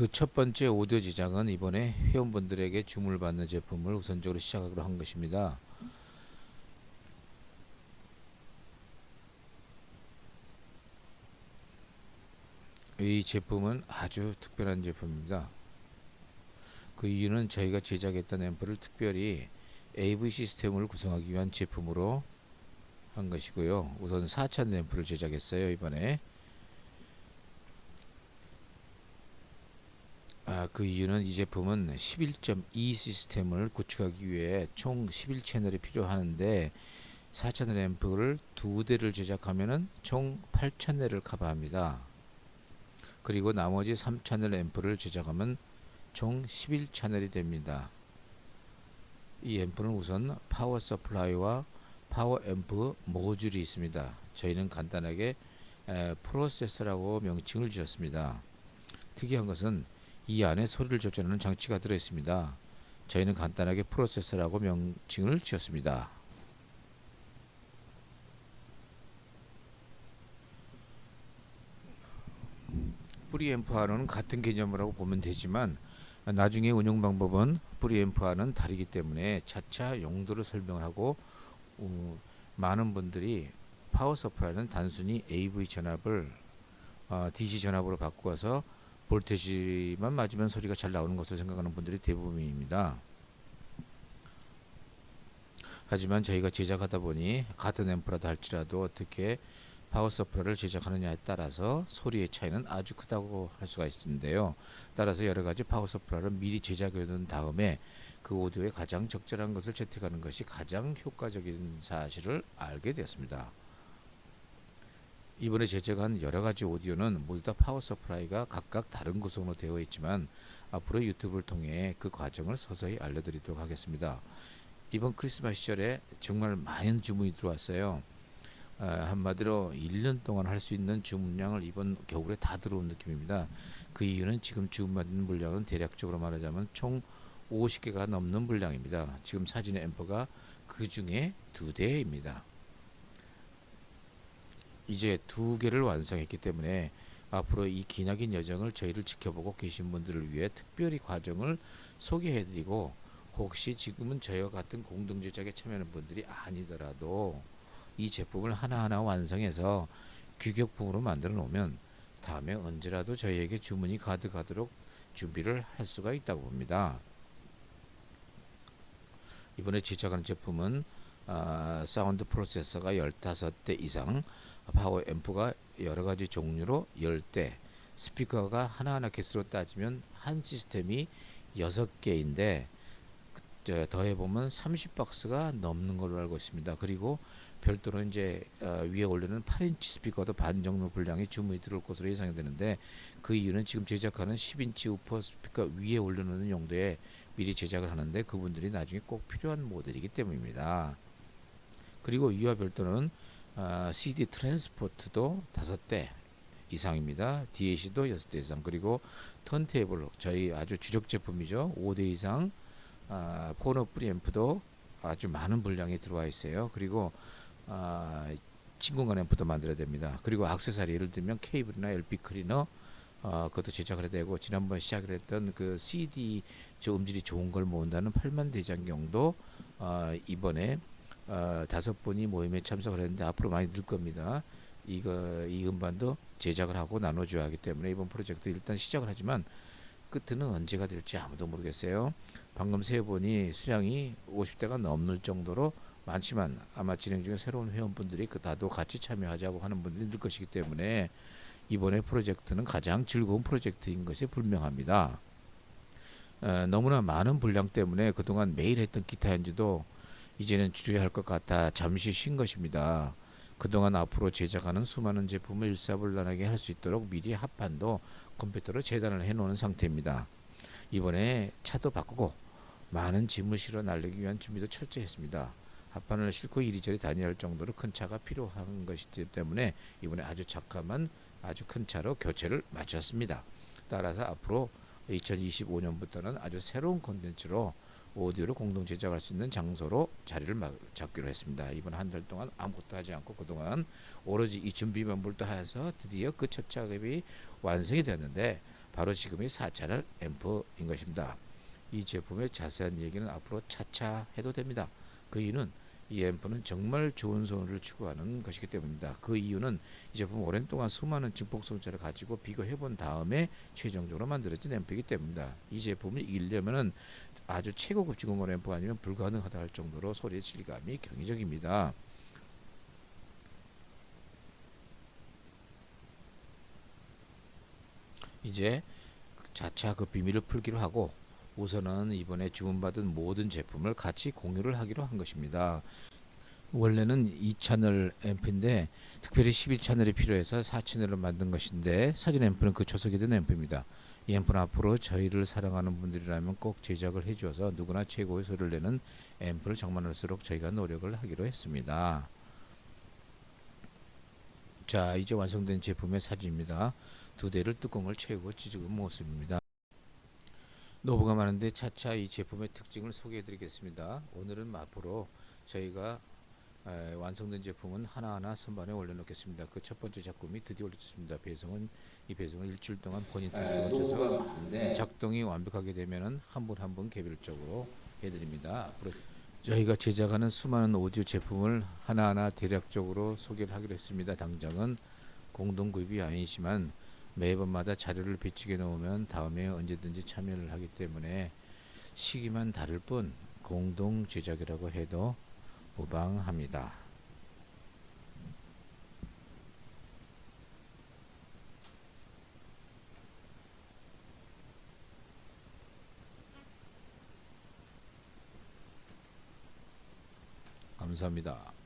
그 첫 번째 오디오 제작은 이번에 회원분들에게 주문을 받는 제품을 우선적으로 시작하기로 한 것입니다. 이 제품은 아주 특별한 제품입니다. 그 이유는 저희가 제작했던 앰프를 특별히 AV 시스템을 구성하기 위한 제품으로 한 것이고요. 우선 4천 앰프를 제작했어요 이번에. 아, 그 이유는 이 제품은 11.2 시스템을 구축하기 위해 총 11채널이 필요하는데 4채널 앰프를 두 대를 제작하면은 총 8채널을 커버합니다. 그리고 나머지 3채널 앰프를 제작하면 총 11채널이 됩니다. 이 앰프는 우선 파워 서플라이와 파워 앰프 모듈이 있습니다. 저희는 간단하게 에, 프로세서라고 명칭을 지었습니다. 특이한 것은 이 안에 소리를 조절하는 장치가 들어 있습니다. 저희는 간단하게 프로세서라고 명칭을 지었습니다. 프리앰프와는 같은 개념이라고 보면 되지만 나중에 운영 방법은 프리앰프와는 다르기 때문에 차차 용도를 설명을 하고 어, 많은 분들이 파워 서플라이는 단순히 AV 전압을 어, DC 전압으로 바꾸어서 볼테지만 맞으면 소리가 잘 나오는 것으로 생각하는 분들이 대부분입니다. 하지만 저희가 제작하다 보니 같은 앰프라도 할지라도 어떻게 파워 서플라이를 제작하느냐에 따라서 소리의 차이는 아주 크다고 할 수가 있는데요. 따라서 여러 가지 파워 서플라이를 미리 제작해 놓은 다음에 그 오디오에 가장 적절한 것을 채택하는 것이 가장 효과적인 사실을 알게 되었습니다. 이번에 제작한 여러 가지 오디오는 모두 다 파워 서플라이가 각각 다른 구성으로 되어 있지만 앞으로 유튜브를 통해 그 과정을 서서히 알려드리도록 하겠습니다. 이번 크리스마스 시절에 정말 많은 주문이 들어왔어요. 아, 한마디로 1년 동안 할 수 있는 주문량을 이번 겨울에 다 들어온 느낌입니다. 그 이유는 지금 주문받는 물량은 대략적으로 말하자면 총 50개가 넘는 물량입니다. 지금 사진의 앰프가 그 중에 두 대입니다. 이제 두 개를 완성했기 때문에 앞으로 이 기나긴 여정을 저희를 지켜보고 계신 분들을 위해 특별히 과정을 소개해드리고 혹시 지금은 저희와 같은 공동 제작에 참여하는 분들이 아니더라도 이 제품을 하나하나 완성해서 규격품으로 만들어 놓으면 다음에 언제라도 저희에게 주문이 가득하도록 준비를 할 수가 있다고 봅니다. 이번에 제작하는 제품은 아, 사운드 프로세서가 15대 이상, 파워 앰프가 여러 가지 종류로 10대, 스피커가 하나하나 개수로 따지면 한 시스템이 6개인데 더해 보면 30박스가 넘는 걸로 알고 있습니다. 그리고 별도로 이제 어, 위에 올리는 8인치 스피커도 반 정도 분량의 주문이 들어올 것으로 예상이 되는데 그 이유는 지금 제작하는 10인치 우퍼 스피커 위에 올려놓는 용도에 미리 제작을 하는데 그분들이 나중에 꼭 필요한 모델이기 때문입니다. 그리고 이와 별도로는 어, CD 트랜스포트도 5대 이상입니다. DAC도 6대 이상 그리고 턴테이블 저희 아주 주력 제품이죠. 5대 이상 아, 포너 프리앰프도 아주 많은 분량이 들어와 있어요. 그리고 아, 진공관 앰프도 만들어야 됩니다. 그리고 악세사리 예를 들면 케이블이나 LP 클리너 어, 그것도 제작을 해야 되고 지난번 시작을 했던 그 CD 저 음질이 좋은 걸 모은다는 8만 대장경도 어, 이번에 어, 다섯 분이 모임에 참석을 했는데 앞으로 많이 늘 겁니다. 이거 이 음반도 제작을 하고 나눠줘야 하기 때문에 이번 프로젝트 일단 시작을 하지만 끝은 언제가 될지 아무도 모르겠어요. 방금 세보니 수량이 50대가 넘을 정도로 많지만 아마 진행 중에 새로운 회원분들이 그 다도 같이 참여하자고 하는 분들이 늘 것이기 때문에 이번에 프로젝트는 가장 즐거운 프로젝트인 것이 분명합니다. 어, 너무나 많은 분량 때문에 그동안 매일 했던 기타 연주도 이제는 줄여야 할것 같아 잠시 쉰 것입니다. 그동안 앞으로 제작하는 수많은 제품을 일사불란하게 할 수 있도록 미리 합판도 컴퓨터로 재단을 해놓은 상태입니다. 이번에 차도 바꾸고 많은 짐을 실어 날리기 위한 준비도 철저히 했습니다. 합판을 싣고 이리저리 다녀야 할 정도로 큰 차가 필요한 것이기 때문에 이번에 아주 작가만 아주 큰 차로 교체를 마쳤습니다. 따라서 앞으로 2025년부터는 아주 새로운 콘텐츠로 오디오를 공동 제작할 수 있는 장소로 자리를 잡기로 했습니다. 이번 한 달 동안 아무것도 하지 않고 그동안 오로지 이 준비만 몰두해서 드디어 그 첫 작업이 완성이 되었는데 바로 지금의 4채널 앰프인 것입니다. 이 제품의 자세한 얘기는 앞으로 차차 해도 됩니다. 그 이유는 이 앰프는 정말 좋은 소리를 추구하는 것이기 때문입니다. 그 이유는 이 제품은 오랜 동안 수많은 증폭 소자를 가지고 비교해 본 다음에 최종적으로 만들어진 앰프이기 때문입니다. 이 제품을 이기려면은 아주 최고급 지공원 앰프가 아니면 불가능하다 할 정도로 소리의 질감이 경이적입니다. 이제 자차 그 비밀을 풀기로 하고 우선은 이번에 주문받은 모든 제품을 같이 공유를 하기로 한 것입니다. 원래는 2채널 앰프인데 특별히 11채널이 필요해서 4채널을 만든 것인데 사진 앰프는 그 초석이 된 앰프입니다. 이 앰프는 앞으로 저희를 사랑하는 분들이라면 꼭 제작을 해주어서 누구나 최고의 소리를 내는 앰프를 장만할수록 저희가 노력을 하기로 했습니다. 자 이제 완성된 제품의 사진입니다. 두 대를 뚜껑을 채우고 찢은 모습입니다. 노브가 많은데 차차 이 제품의 특징을 소개해 드리겠습니다. 오늘은 앞으로 저희가 에, 완성된 제품은 하나하나 선반에 올려놓겠습니다. 그 첫 번째 작품이 드디어 올려졌습니다. 배송은 이 배송을 일주일 동안 본인 테스트를 거쳐서 작동이 완벽하게 되면은 한 분 한 분 개별적으로 해드립니다. 앞으로 저희가 제작하는 수많은 오디오 제품을 하나하나 대략적으로 소개를 하기로 했습니다. 당장은 공동 구입이 아니지만 매번마다 자료를 비치게 놓으면 다음에 언제든지 참여를 하기 때문에 시기만 다를 뿐 공동 제작이라고 해도 무방합니다. 감사합니다.